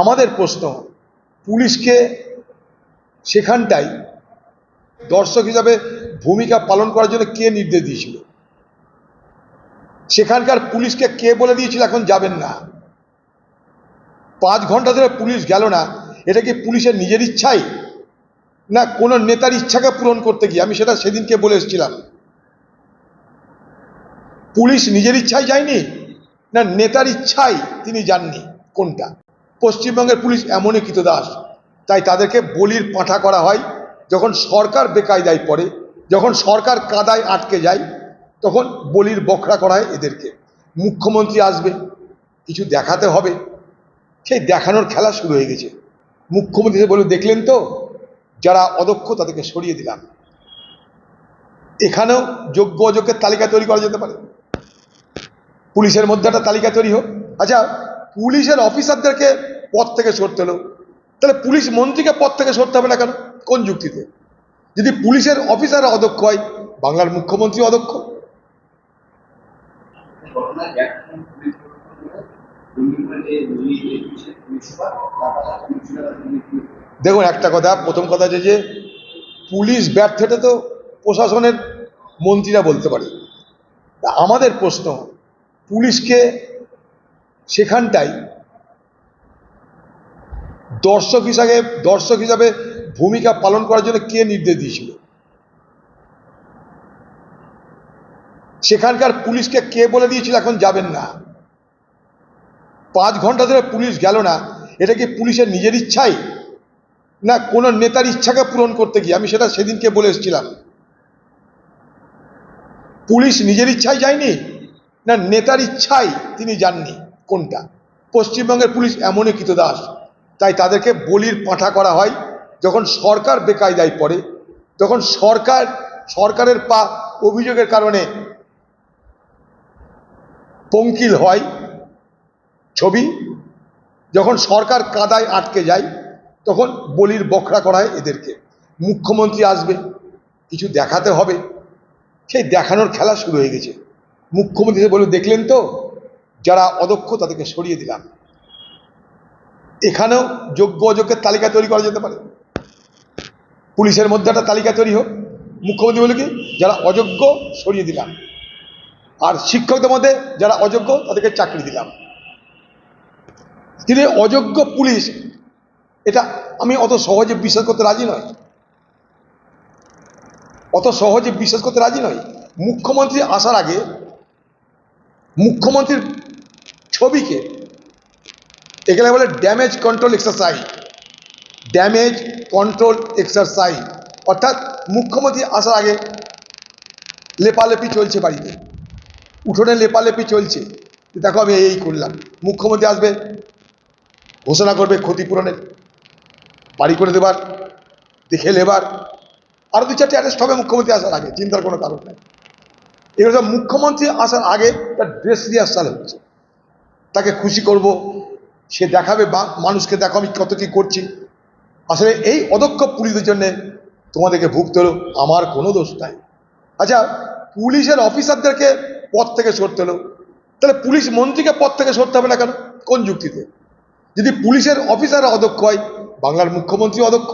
আমাদের প্রশ্ন, পুলিশকে সেখানটাই দর্শক হিসাবে ভূমিকা পালন করার জন্য কে নির্দেশ দিয়েছিল? সেখানকার পুলিশকে কে বলে দিয়েছিল এখন যাবেন না। পাঁচ ঘণ্টা ধরে পুলিশ গেল না, এটা কি পুলিশের নিজের ইচ্ছাই? না, কোনো নেতার ইচ্ছাকে পূরণ করতে গিয়ে, আমি সেটা সেদিনকে বলে এসেছিলাম। পুলিশ নিজের ইচ্ছায় যায়নি? না, নেতার ইচ্ছাই তিনি যাননি, কোনটা? পশ্চিমবঙ্গের পুলিশ এমনই কৃতদাস। তাই তাদেরকে বলির পাঁঠা করা হয়। যখন সরকার বেকায়দায় পড়ে, যখন সরকার কাদায় আটকে যায়, তখন বলির বখরা করা হয় এদেরকে। মুখ্যমন্ত্রী আসবে, কিছু দেখাতে হবে। সেই দেখানোর খেলা শুরু হয়ে গেছে। মুখ্যমন্ত্রী বলে দেখলেন তো? যারা অদক্ষ তাদেরকে সরিয়ে দিলাম। এখানেও যোগ্য অযোগ্যের তালিকা তৈরি করা যেতে পারে। পুলিশের মধ্যে একটা তালিকা তৈরি হোক। আচ্ছা পুলিশের অফিসারদেরকে পদ থেকে সরতে হলো। তাহলে পুলিশ মন্ত্রীকে পদ থেকে সরতে হবে না কেন? কোন যুক্তিতে? যদি পুলিশের অফিসার অদক্ষ হয়, বাংলার মুখ্যমন্ত্রী অদক্ষ দেখুন, একটা কথা, প্রথম কথা যে, পুলিশ ব্যর্থটা তো প্রশাসনের মন্ত্রীরা বলতে পারে। আমাদের প্রশ্ন, পুলিশকে সেখানটাই দর্শক হিসাবে দর্শক হিসাবে ভূমিকা পালন করার জন্য কে নির্দেশ দিয়েছিল? সেখানকার পুলিশকে কে বলে দিয়েছিল এখন যাবেন না। পাঁচ ঘণ্টা ধরে পুলিশ গেল না। এটা কি পুলিশের নিজের ইচ্ছাই? না কোনো নেতার ইচ্ছাকে পূরণ করতে গিয়ে? আমি সেটা সেদিনকে বলে এসেছিলাম। পুলিশ নিজের ইচ্ছায় যায়নি? না নেতার ইচ্ছাই তিনি যাননি? কোনটা? পশ্চিমবঙ্গের পুলিশ এমনই কৃতদাস তাই তাদেরকে বলির পাঁঠা করা হয়। যখন সরকার বেকায়দায় পড়ে যখন সরকার, সরকারের পা অভিযোগের কারণে পঙ্কিল হয় ছবি। যখন সরকার কাদায় আটকে যায়, তখন বলির বখরা করা হয় এদেরকে। মুখ্যমন্ত্রী আসবে, কিছু দেখাতে হবে। সেই দেখানোর খেলা শুরু হয়ে গেছে। মুখ্যমন্ত্রী বলে দেখলেন তো? যারা অদক্ষ তাদেরকে সরিয়ে দিলাম। এখানেও যোগ্য অযোগ্যের তালিকা তৈরি করা যেতে পারে। পুলিশের মধ্যে একটা তালিকা তৈরি হোক। মুখ্যমন্ত্রী বলে কি? যারা অযোগ্য সরিয়ে দিলাম। আর শিক্ষকদের মধ্যে যারা অযোগ্য তাদেরকে চাকরি দিলাম। তিনি অযোগ্য পুলিশ, এটা আমি অত সহজে বিশ্বাস করতে রাজি নয় অত সহজে বিশ্বাস করতে রাজি নয় মুখ্যমন্ত্রী আসার আগে মুখ্যমন্ত্রীর ছবিকে, এখানে বলে damage control exercise damage control exercise অর্থাৎ মুখ্যমন্ত্রী আসার আগে লেপালেপি চলছে বাড়িতে। উঠোনে লেপালেপি চলছে। দেখো আমি এই করলাম। মুখ্যমন্ত্রী আসবে, ঘোষণা করবে ক্ষতিপূরণের, বাড়ি করে দেবার, দেখে লেবার আরও দু চারটে অ্যারেস্ট হবে মুখ্যমন্ত্রী আসার আগে, চিন্তার কোনো কারণ নেই। এগুলো মুখ্যমন্ত্রী আসার আগে তার ড্রেস রিহার্সাল হচ্ছে। তাকে খুশি করব। সে দেখাবে মানুষকে দেখো আমি কত কী করছি। আসলে এই অদক্ষ পুলিশের জন্যে তোমাদেরকে ভুগতে হলো, আমার কোনো দোষ নাই। আচ্ছা পুলিশের অফিসারদেরকে পদ থেকে সরতে হলো। তাহলে পুলিশ মন্ত্রীকে পদ থেকে সরতে হবে না কেন? কোন যুক্তিতে? যদি পুলিশের অফিসার অদক্ষ হয়, বাংলার মুখ্যমন্ত্রী অদক্ষ।